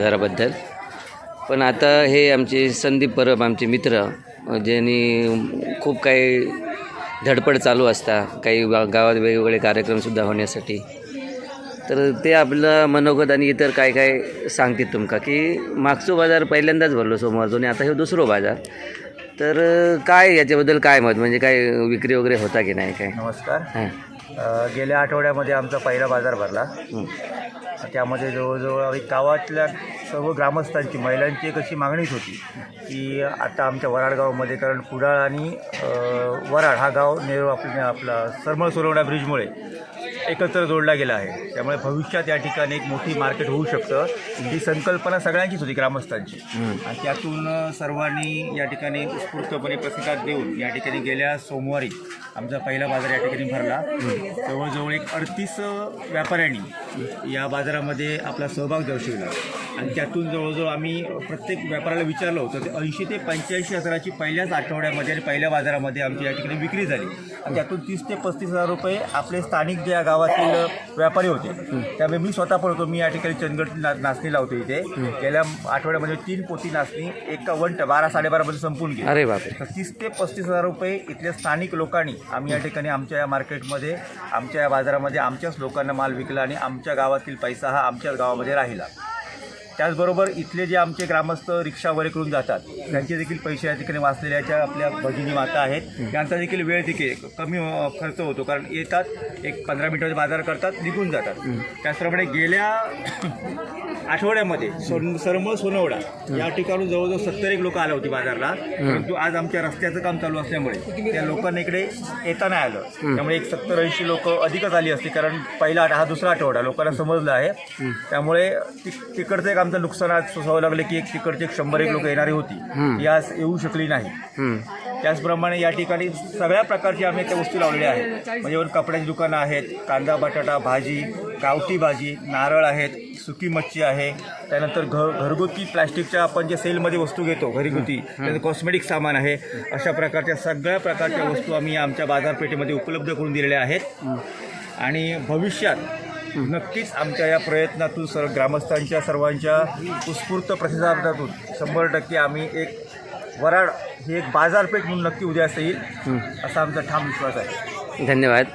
घराबद्दल. पण आता हे आमचे संदीप परब आमचे मित्र ज्यांनी खूप काही धडपड चालू असता काही गावात वेगवेगळे कार्यक्रमसुद्धा होण्यासाठी. तर ते आपलं मनोगत आणि इतर काय काय सांगतील तुमका? की मागचो बाजार पहिल्यांदाच भरलो सोमवारचो आणि आता हे दुसरो बाजार. तर काय याच्याबद्दल काय मत? म्हणजे काय विक्री वगैरे होता की नाही काय? नमस्कार. हां. गेल्या आठवड्यामध्ये आमचा पहिला बाजार भरला. त्यामध्ये जवळजवळ गावातल्या सर्व ग्रामस्थांची महिलांची एक अशी मागणीच होती की आता आमच्या वराड गावामध्ये कारण कुडाळ आणि वराड हा गाव नेहरू आपल्या आपला सरमळ सोलवणा ब्रिजमुळे एकत्र जोडला गेला आहे. त्यामुळे भविष्यात या ठिकाणी एक मोठी मार्केट होऊ शकतं. ही संकल्पना सगळ्यांचीच होती ग्रामस्थांची. आणि त्यातून सर्वांनी या ठिकाणी उत्स्फूर्तपणे प्रतिसाद देऊन या ठिकाणी गेल्या सोमवारी आमचा पहिला बाजार या ठिकाणी भरला. जवळजवळ एक अडतीस व्यापाऱ्यांनी या बाजारामध्ये आपला सहभाग दर्शवला. आणि त्यातून जवळजवळ आम्ही प्रत्येक व्यापाऱ्याला विचारलं होतं ते ऐंशी ते पंच्याऐंशी हजाराची पहिल्याच आठवड्यामध्ये आणि पहिल्या बाजारामध्ये आमची या ठिकाणी विक्री झाली. त्यातून तीस ते पस्तीस हजार रुपये आपले स्थानिक जे या गावातील व्यापारी होते त्यामुळे मी स्वतः पण होतो. मी या ठिकाणी चंदगड ना नाचणी लावतो इथे. गेल्या आठवड्यामध्ये तीन पोती नाचणी एका वन बारा साडेबारामध्ये संपून गेली. अरे बापरे. तर तीस ते पस्तीस हजार रुपये इथल्या स्थानिक लोकांनी आम्ही या ठिकाणी आमच्या या मार्केटमध्ये आमच्या या बाजारामध्ये आमच्याच लोकांना माल विकला आणि आमच्या गावातील पैसा हा आमच्याच गावामध्ये राहिला. त्याचबरोबर इथले जे आमचे ग्रामस्थ रिक्षा वगैरे करून जातात त्यांचे देखील पैसे या ठिकाणी वाचलेल्याच्या आपल्या भगिनी माता आहेत. त्यांचा देखील वेळ देखील कमी खर्च होतो. कारण येतात एक पंधरा मिनिटाचे बाजार करतात निघून जातात. त्याचप्रमाणे गेल्या आठवड्यामध्ये सोन सरमळ सोनवडा या ठिकाणून जवळजवळ सत्तर एक लोक आले होती बाजारला. परंतु आज आमच्या रस्त्याचं काम चालू असल्यामुळे त्या लोकांना इकडे येता नाही आलं. त्यामुळे एक सत्तर ऐंशी लोक अधिकच आली असती कारण पहिला हा दुसरा आठवडा लोकांना समजलं आहे. त्यामुळे तिकडचं एक आमचं नुकसान आज सोसावं लागलं की एक तिकडचे एक शंभर एक लोक येणारी होती. ती आज येऊ शकली नाही. त्याचप्रमाणे या ठिकाणी सगळ्या प्रकारची आम्ही त्या वस्तू लावलेल्या आहेत. म्हणजे वर कपड्याची दुकानं आहेत कांदा बटाटा भाजी गावठी भाजी नारळ आहेत सुकी मच्छी आहे. त्यानंतर घ घरगुती प्लॅस्टिकच्या आपण जे सेलमध्ये वस्तू घेतो घरगुती त्यानंतर कॉस्मेटिक सामान आहे. अशा प्रकारच्या सगळ्या प्रकारच्या वस्तू आम्ही आमच्या बाजारपेठेमध्ये उपलब्ध करून दिलेल्या आहेत. आणि भविष्यात नक्कीच आमच्या या प्रयत्नातून सर्व ग्रामस्थांच्या सर्वांच्या उत्स्फूर्त प्रतिसादातून शंभर टक्के आम्ही एक वराड ही एक बाजारपेठ म्हणून नक्की उद्या येईल. असा आमचा ठाम विश्वास आहे. धन्यवाद.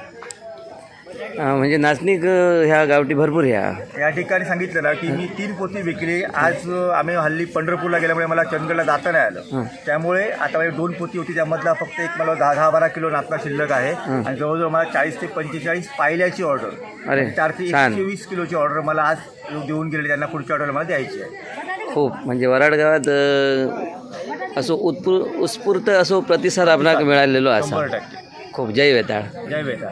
अं, म्हणजे नाचणीक अं, ह्या गावठी भरपूर ह्या. या ठिकाणी सांगितलं ना की मी तीन पोती विकली आज अ, आम्ही हल्ली पंढरपूरला गेल्यामुळे मला चंदगडला जाता नाही आलं. त्यामुळे आता माझी दोन पोती होती त्यामधला फक्त एक मला दहा दहा बारा किलो नाचणा शिल्लक आहे. आणि जवळजवळ मला चाळीस ते पंचेचाळीस पायल्याची ऑर्डर. अरे, चार ते छान. एकशे वीस किलोची ऑर्डर मला आज देऊन गेली त्यांना पुढच्या ऑर्डर मला द्यायची आहे. खूप. म्हणजे वराड गावात अं, असो उत्पू उत्स्फूर्त असो प्रतिसाद आपणाक मिळालेलो टक्के. खूप जय वेताळ. जय वेदा